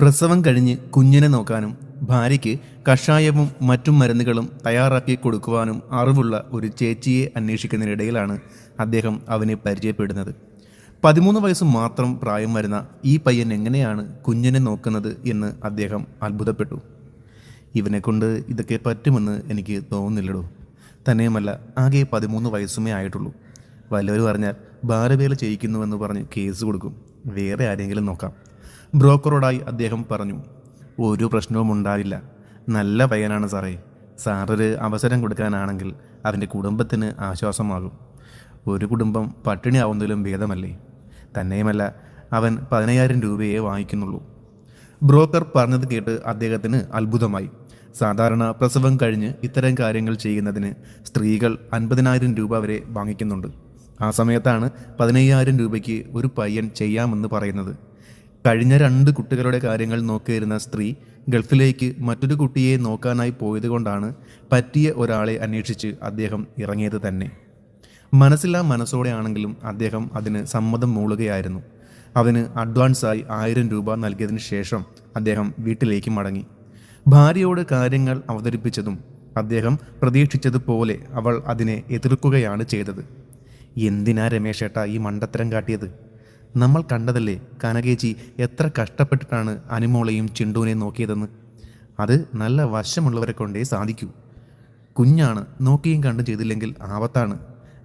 പ്രസവം കഴിഞ്ഞ് കുഞ്ഞിനെ നോക്കാനും ഭാര്യയ്ക്ക് കഷായവും മറ്റും മരുന്നുകളും തയ്യാറാക്കി കൊടുക്കുവാനും അറിവുള്ള ഒരു ചേച്ചിയെ അന്വേഷിക്കുന്നതിനിടയിലാണ് അദ്ദേഹം അവനെ പരിചയപ്പെടുന്നത്. പതിമൂന്ന് വയസ്സ് മാത്രം പ്രായം വരുന്ന ഈ പയ്യൻ എങ്ങനെയാണ് കുഞ്ഞിനെ നോക്കുന്നത് എന്ന് അദ്ദേഹം അത്ഭുതപ്പെട്ടു. ഇവനെക്കൊണ്ട് ഇതൊക്കെ പറ്റുമെന്ന് എനിക്ക് തോന്നുന്നില്ലടോ. തന്നെയുമല്ല ആകെ പതിമൂന്ന് വയസ്സുമേ ആയിട്ടുള്ളൂ. വല്ലവർ പറഞ്ഞാൽ ഭാരവേല ചെയ്യിക്കുന്നുവെന്ന് പറഞ്ഞ് കേസ് കൊടുക്കും. വേറെ ആരെങ്കിലും നോക്കാം. ബ്രോക്കറോടായി അദ്ദേഹം പറഞ്ഞു ഒരു പ്രശ്നവും ഉണ്ടാവില്ല. നല്ല പയ്യനാണ് സാറേ. സാറൊരു അവസരം കൊടുക്കാനാണെങ്കിൽ അവന്റെ കുടുംബത്തിന് ആശ്വാസമാകും. ഒരു കുടുംബം പട്ടിണി ആവുന്നതിലും ഭേദമല്ലേ? തന്നെയുമല്ല അവൻ പതിനയ്യായിരം രൂപയെ വാങ്ങിക്കുന്നുള്ളൂ. ബ്രോക്കർ പറഞ്ഞത് കേട്ട് അദ്ദേഹത്തിന് അത്ഭുതമായി. സാധാരണ പ്രസവം കഴിഞ്ഞ് ഇത്തരം കാര്യങ്ങൾ ചെയ്യുന്നതിന് സ്ത്രീകൾ അൻപതിനായിരം രൂപ വരെ വാങ്ങിക്കുന്നുണ്ട്. ആ സമയത്താണ് പതിനയ്യായിരം രൂപയ്ക്ക് ഒരു പയ്യൻ ചെയ്യാമെന്ന് പറയുന്നത്. കഴിഞ്ഞ രണ്ട് കുട്ടികളുടെ കാര്യങ്ങൾ നോക്കിയിരുന്ന സ്ത്രീ ഗൾഫിലേക്ക് മറ്റൊരു കുട്ടിയെ നോക്കാനായി പോയതുകൊണ്ടാണ് പറ്റിയ ഒരാളെ അന്വേഷിച്ച് അദ്ദേഹം ഇറങ്ങിയത് തന്നെ. മനസ്സില്ലാ മനസ്സോടെയാണെങ്കിലും അദ്ദേഹം അതിന് സമ്മതം മൂളുകയായിരുന്നു. അവന് അഡ്വാൻസായി ആയിരം രൂപ നൽകിയതിന് ശേഷം അദ്ദേഹം വീട്ടിലേക്ക് മടങ്ങി. ഭാര്യയോട് കാര്യങ്ങൾ അവതരിപ്പിച്ചതും അദ്ദേഹം പ്രതീക്ഷിച്ചതുപോലെ അവൾ അതിനെ എതിർക്കുകയാണ് ചെയ്തത്. എന്തിനാ രമേശേട്ട ഈ മണ്ടത്തരം കാട്ടിയത്? നമ്മൾ കണ്ടതല്ലേ കനകേച്ചി എത്ര കഷ്ടപ്പെട്ടിട്ടാണ് അനുമോളെയും ചിണ്ടൂനെയും നോക്കിയതെന്ന്? അത് നല്ല വശമുള്ളവരെ കൊണ്ടേ സാധിക്കൂ. കുഞ്ഞാണ് നോക്കിയും കണ്ടും ചെയ്തില്ലെങ്കിൽ ആപത്താണ്.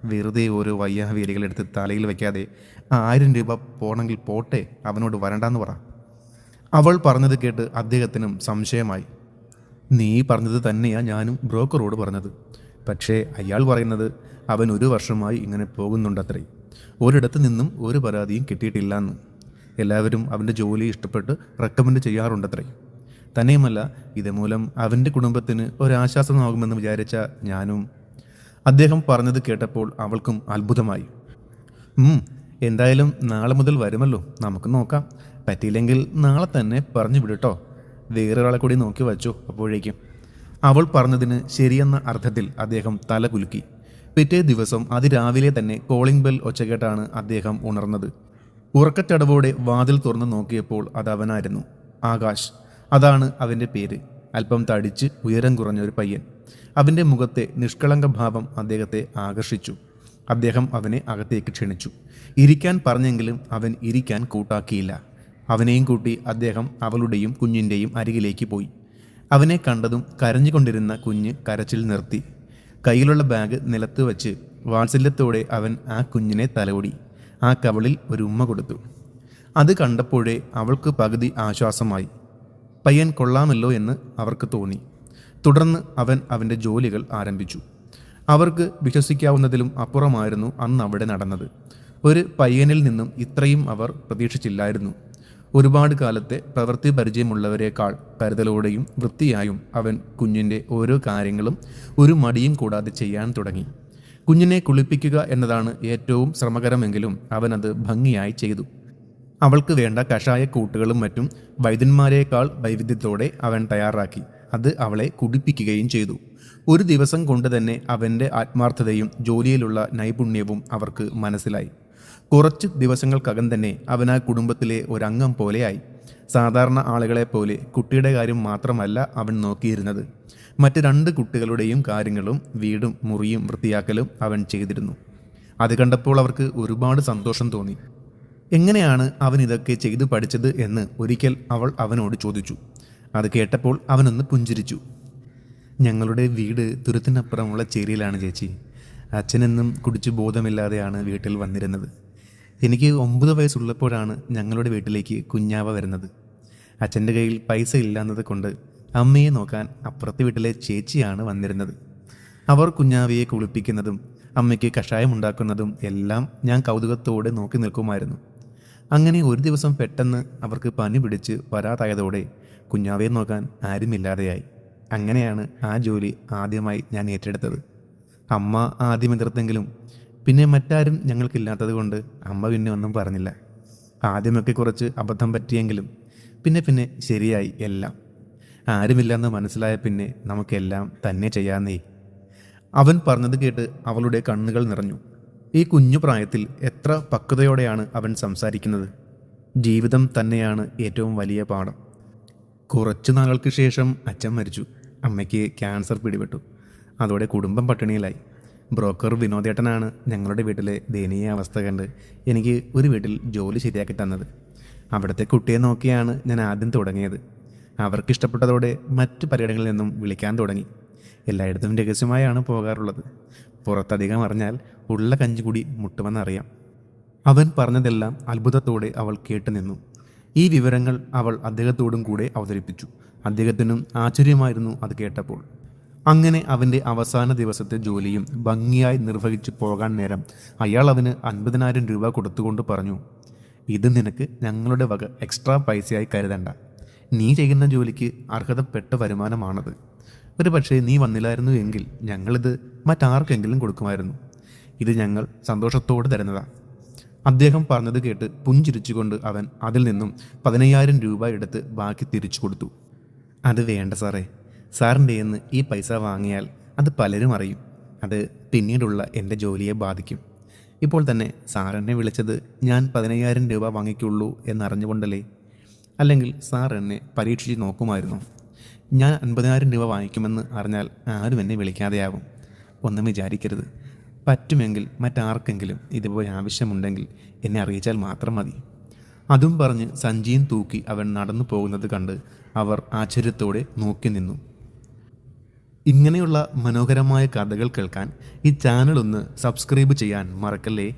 വെറുതെ ഓരോ വയ്യാവേലികളെടുത്ത് തലയിൽ വയ്ക്കാതെ ആയിരം രൂപ പോണെങ്കിൽ പോട്ടെ അവനോട് വരണ്ടെന്ന് പറ. അവൾ പറഞ്ഞത് കേട്ട് അദ്ദേഹത്തിനും സംശയമായി. നീ പറഞ്ഞത് തന്നെയാണ് ഞാനും ബ്രോക്കറോട് പറഞ്ഞത്. പക്ഷേ അയാൾ പറയുന്നത് അവൻ ഒരു വർഷമായി ഇങ്ങനെ പോകുന്നുണ്ടത്രേ. ഒരിടത്ത് നിന്നും ഒരു പരാതിയും കിട്ടിയിട്ടില്ല എന്ന് എല്ലാവരും അവന്റെ ജോലി ഇഷ്ടപ്പെട്ട് റെക്കമെൻഡ് ചെയ്യാറുണ്ടത്രേ. തന്നെയുമല്ല ഇതുമൂലം അവന്റെ കുടുംബത്തിന് ഒരാശ്വാസമാകുമെന്ന് വിചാരിച്ച ഞാനും. അദ്ദേഹം പറഞ്ഞത് കേട്ടപ്പോൾ അവൾക്കും അത്ഭുതമായി. എന്തായാലും നാളെ മുതൽ വരുമല്ലോ. നമുക്ക് നോക്കാം. പറ്റിയില്ലെങ്കിൽ നാളെ തന്നെ പറഞ്ഞു വിടട്ടോ. വേറൊരാളെ കൂടി നോക്കി വച്ചു അപ്പോഴേക്കും. അവൾ പറഞ്ഞതിന് ശരിയെന്ന അർത്ഥത്തിൽ അദ്ദേഹം തല കുലുക്കി. പിറ്റേ ദിവസം അതിരാവിലെ തന്നെ കോളിംഗ് ബെൽ ഒച്ചകേട്ടാണ് അദ്ദേഹം ഉണർന്നത്. ഉറക്കച്ചടവോടെ വാതിൽ തുറന്നു നോക്കിയപ്പോൾ അത് അവനായിരുന്നു. ആകാശ് അതാണ് അവന്റെ പേര്. അല്പം തടിച്ച് ഉയരം കുറഞ്ഞൊരു പയ്യൻ. അവന്റെ മുഖത്തെ നിഷ്കളങ്ക ഭാവം അദ്ദേഹത്തെ ആകർഷിച്ചു. അദ്ദേഹം അവനെ അകത്തേക്ക് ക്ഷണിച്ചു. ഇരിക്കാൻ പറഞ്ഞെങ്കിലും അവൻ ഇരിക്കാൻ കൂട്ടാക്കിയില്ല. അവനെയും കൂട്ടി അദ്ദേഹം അവളുടെയും കുഞ്ഞിന്റെയും അരികിലേക്ക് പോയി. അവനെ കണ്ടതും കരഞ്ഞുകൊണ്ടിരുന്ന കുഞ്ഞ് കരച്ചിൽ നിർത്തി. കയ്യിലുള്ള ബാഗ് നിലത്ത് വച്ച് വാത്സല്യത്തോടെ അവൻ ആ കുഞ്ഞിനെ തലോടി ആ കവളിൽ ഒരു ഉമ്മ കൊടുത്തു. അത് കണ്ടപ്പോഴേ അവൾക്ക് പകുതി ആശ്വാസമായി. പയ്യൻ കൊള്ളാമല്ലോ എന്ന് അവർക്ക് തോന്നി. തുടർന്ന് അവൻ അവന്റെ ജോലികൾ ആരംഭിച്ചു. അവർക്ക് വിശ്വസിക്കാവുന്നതിലും അപ്പുറമായിരുന്നു അന്ന് അവിടെ നടന്നത്. ഒരു പയ്യനിൽ നിന്നും ഇത്രയും അവർ പ്രതീക്ഷിച്ചില്ലായിരുന്നു. ഒരുപാട് കാലത്തെ പ്രവൃത്തി പരിചയമുള്ളവരെക്കാൾ കരുതലോടെയും വൃത്തിയായും അവൻ കുഞ്ഞിന്റെ ഓരോ കാര്യങ്ങളും ഒരു മടിയും കൂടാതെ ചെയ്യാൻ തുടങ്ങി. കുഞ്ഞിനെ കുളിപ്പിക്കുക എന്നതാണ് ഏറ്റവും ശ്രമകരമെങ്കിലും അവനത് ഭംഗിയായി ചെയ്തു. അവൾക്ക് വേണ്ട കഷായ കൂട്ടുകളും മറ്റും വൈദ്യന്മാരെക്കാൾ വൈവിധ്യത്തോടെ അവൻ തയ്യാറാക്കി. അത് അവളെ കുടിപ്പിക്കുകയും ചെയ്തു. ഒരു ദിവസം കൊണ്ട് തന്നെ അവന്റെ ആത്മാർത്ഥതയും ജോലിയിലുള്ള നൈപുണ്യവും അവർക്ക് മനസ്സിലായി. കുറച്ച് ദിവസങ്ങൾക്കകം തന്നെ അവൻ ആ കുടുംബത്തിലെ ഒരംഗം പോലെയായി. സാധാരണ ആളുകളെ പോലെ കുട്ടിയുടെ കാര്യം മാത്രമല്ല അവൻ നോക്കിയിരുന്നത്. മറ്റ് രണ്ട് കുട്ടികളുടെയും കാര്യങ്ങളും വീടും മുറിയും വൃത്തിയാക്കലും അവൻ ചെയ്തിരുന്നു. അത് കണ്ടപ്പോൾ അവർക്ക് ഒരുപാട് സന്തോഷം തോന്നി. എങ്ങനെയാണ് അവൻ ഇതൊക്കെ ചെയ്തു പഠിച്ചത് എന്ന് ഒരിക്കൽ അവൾ അവനോട് ചോദിച്ചു. അത് കേട്ടപ്പോൾ അവനൊന്ന് പുഞ്ചിരിച്ചു. ഞങ്ങളുടെ വീട് തുരുത്തിനപ്പുറമുള്ള ചേരിയിലാണ് ചേച്ചി. അച്ഛനെന്നും കുടിച്ച് ബോധമില്ലാതെയാണ് വീട്ടിൽ വന്നിരുന്നത്. എനിക്ക് ഒമ്പത് വയസ്സുള്ളപ്പോഴാണ് ഞങ്ങളുടെ വീട്ടിലേക്ക് കുഞ്ഞാവ വരുന്നത്. അച്ഛന്റെ കയ്യിൽ പൈസ ഇല്ലാന്നത് കൊണ്ട് അമ്മയെ നോക്കാൻ അപ്പുറത്തെ വീട്ടിലെ ചേച്ചിയാണ് വന്നിരുന്നത്. അവർ കുഞ്ഞാവയെ കുളിപ്പിക്കുന്നതും അമ്മയ്ക്ക് കഷായം ഉണ്ടാക്കുന്നതും എല്ലാം ഞാൻ കൗതുകത്തോടെ നോക്കി നിൽക്കുമായിരുന്നു. അങ്ങനെ ഒരു ദിവസം പെട്ടെന്ന് അവർക്ക് പനി പിടിച്ച് വരാതായതോടെ കുഞ്ഞാവയെ നോക്കാൻ ആരുമില്ലാതെയായി. അങ്ങനെയാണ് ആ ജോലി ആദ്യമായി ഞാൻ ഏറ്റെടുത്തത്. അമ്മ ആദ്യം എതിർത്തെങ്കിലും പിന്നെ മറ്റാരും ഞങ്ങൾക്കില്ലാത്തത് കൊണ്ട് അമ്മ പിന്നെ ഒന്നും പറഞ്ഞില്ല. ആദ്യമൊക്കെ കുറച്ച് അബദ്ധം പറ്റിയെങ്കിലും പിന്നെ പിന്നെ ശരിയായി എല്ലാം. ആരുമില്ലെന്ന് മനസ്സിലായ പിന്നെ നമുക്കെല്ലാം തന്നെ ചെയ്യാന്നേ അവൻ പറഞ്ഞത് കേട്ട് അവളുടെ കണ്ണുകൾ നിറഞ്ഞു. ഈ കുഞ്ഞു പ്രായത്തിൽ എത്ര പക്വതയോടെയാണ് അവൻ സംസാരിക്കുന്നത്. ജീവിതം തന്നെയാണ് ഏറ്റവും വലിയ പാഠം. കുറച്ചു നാളുകൾക്ക് ശേഷം അച്ഛൻ മരിച്ചു. അമ്മയ്ക്ക് ക്യാൻസർ പിടിപെട്ടു. അതോടെ കുടുംബം പട്ടിണിയിലായി. ബ്രോക്കർ വിനോദേട്ടനാണ് ഞങ്ങളുടെ വീട്ടിലെ ദയനീയ അവസ്ഥ കണ്ട് എനിക്ക് ഒരു വീട്ടിൽ ജോലി ശരിയാക്കി തന്നത്. അവിടുത്തെ കുട്ടിയെ നോക്കിയാണ് ഞാൻ ആദ്യം തുടങ്ങിയത്. അവർക്കിഷ്ടപ്പെട്ടതോടെ മറ്റ് പര്യടനങ്ങളിൽ നിന്നും വിളിക്കാൻ തുടങ്ങി. എല്ലായിടത്തും രഹസ്യമായാണ് പോകാറുള്ളത്. പുറത്തധികം അറിഞ്ഞാൽ ഉള്ള കഞ്ചുകൂടി കൂടി മുട്ടുമെന്നറിയാം. അവൻ പറഞ്ഞതെല്ലാം അത്ഭുതത്തോടെ അവൾ കേട്ടുനിന്നു ഈ വിവരങ്ങൾ അവൾ അദ്ദേഹത്തോടും കൂടെ അവതരിപ്പിച്ചു. അദ്ദേഹത്തിനും ആശ്ചര്യമായിരുന്നു അത് കേട്ടപ്പോൾ. അങ്ങനെ അവന്റെ അവസാന ദിവസത്തെ ജോലിയും ഭംഗിയായി നിർവഹിച്ചു പോകാൻ നേരം അയാൾ അവന് അൻപതിനായിരം രൂപ കൊടുത്തുകൊണ്ട് പറഞ്ഞു ഇത് നിനക്ക് ഞങ്ങളുടെ വക എക്സ്ട്രാ പൈസയായി കരുതണ്ട. നീ ചെയ്യുന്ന ജോലിക്ക് അർഹതപ്പെട്ട വരുമാനമാണത്. ഒരു പക്ഷേ നീ വന്നില്ലായിരുന്നു എങ്കിൽ ഞങ്ങളിത് മറ്റാർക്കെങ്കിലും കൊടുക്കുമായിരുന്നു. ഇത് ഞങ്ങൾ സന്തോഷത്തോടെ തരുന്നതാണ് അദ്ദേഹം പറഞ്ഞത് കേട്ട് പുഞ്ചിരിച്ചുകൊണ്ട് അവൻ അതിൽ നിന്നും പതിനയ്യായിരം രൂപ എടുത്ത് ബാക്കി തിരിച്ചു കൊടുത്തു. അത് വേണ്ട സാറേ. സാറിന്റെ നിന്ന് ഈ പൈസ വാങ്ങിയാൽ അത് പലരും അറിയും. അത് പിന്നീടുള്ള എന്റെ ജോലിയെ ബാധിക്കും. ഇപ്പോൾ തന്നെ സാർ എന്നെ വിളിച്ചത് ഞാൻ പതിനയ്യായിരം രൂപ വാങ്ങിക്കുള്ളൂ എന്നറിഞ്ഞുകൊണ്ടല്ലേ? അല്ലെങ്കിൽ സാർ എന്നെ പരീക്ഷിച്ച് നോക്കുമായിരുന്നു? ഞാൻ അൻപതിനായിരം രൂപ വാങ്ങിക്കുമെന്ന് അറിഞ്ഞാൽ ആരും എന്നെ വിളിക്കാതെയാവും. ഒന്നും വിചാരിക്കരുത്. പറ്റുമെങ്കിൽ മറ്റാർക്കെങ്കിലും ഇതുപോലെ ആവശ്യമുണ്ടെങ്കിൽ എന്നെ അറിയിച്ചാൽ മാത്രം മതി. അതും പറഞ്ഞ് സഞ്ജീൻ തൂക്കി അവൻ നടന്നു പോകുന്നത് കണ്ട് അവർ ആശ്ചര്യത്തോടെ നോക്കി നിന്നു. ഇങ്ങനെയുള്ള മനോഹരമായ കഥകൾ കേൾക്കാൻ ഈ ചാനൽ ഒന്ന് സബ്സ്ക്രൈബ് ചെയ്യാൻ മറക്കല്ലേ?